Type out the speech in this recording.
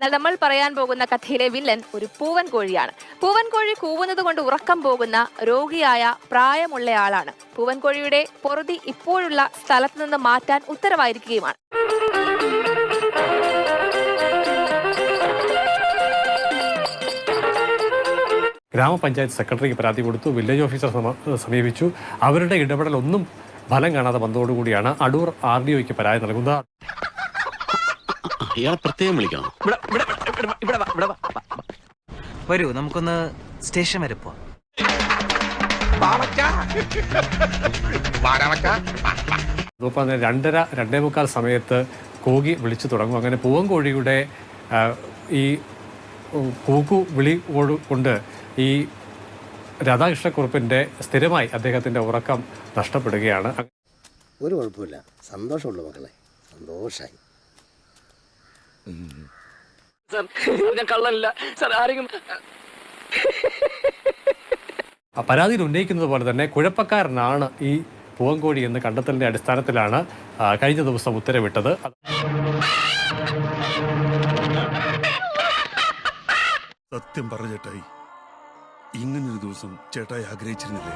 എന്നാൽ നമ്മൾ പറയാൻ പോകുന്ന കഥയിലെ വില്ലൻ ഒരു പൂവൻ കോഴിയാണ്. പൂവൻ കോഴി കൂവുന്നത് കൊണ്ട് ഉറക്കം പോകുന്ന രോഗിയായ പ്രായമുള്ള ആളാണ്. പൂവൻ കോഴിയുടെ പൊറുതി ഇപ്പോഴുള്ള സ്ഥലത്ത് നിന്ന് മാറ്റാൻ ഉത്തരവായിരിക്കുകയുമാണ്. ഗ്രാമപഞ്ചായത്ത് സെക്രട്ടറിക്ക് പരാതി കൊടുത്തു. വില്ലേജ് ഓഫീസർ സമീപിച്ചു. അവരുടെ ഇടപെടൽ ഒന്നും ഫലം കാണാതെ വന്നതോടുകൂടിയാണ് അടൂർ ആർ ഡി ഒക്ക് പരാതി നൽകുന്നത്. ഇയാളെ പ്രത്യേകം വിളിക്കണം. വരൂ നമുക്കൊന്ന് സ്റ്റേഷൻ വരെ പോവാം. രണ്ടര രണ്ടേ മുക്കാൽ സമയത്ത് കോകി വിളിച്ചു തുടങ്ങും. അങ്ങനെ പൂവൻകോഴിയുടെ കോഴിയുടെ ഈ കൂക്കു വിളി കൊണ്ട് ഈ രാധാകൃഷ്ണക്കുറുപ്പിന്റെ സ്ഥിരമായി അദ്ദേഹത്തിന്റെ ഉറക്കം നഷ്ടപ്പെടുകയാണ്. ഒരു കുഴപ്പമില്ല. സന്തോഷമുള്ള മക്കളെ. സന്തോഷായി ഞാൻ കള്ളനില്ല. സാർ ആരെങ്കിലും ആ പരാതിയിൽ ഉന്നയിക്കുന്നത് പോലെ തന്നെ കുഴപ്പക്കാരനാണ് ഈ പൂവങ്കോടി എന്ന് കണ്ടെത്തലിന്റെ അടിസ്ഥാനത്തിലാണ് കഴിഞ്ഞ ദിവസം ഉത്തരവിട്ടത്. സത്യം പറഞ്ഞ ചേട്ടായി ഇങ്ങനൊരു ദിവസം ചേട്ടായി ആഗ്രഹിച്ചിരുന്നില്ലേ?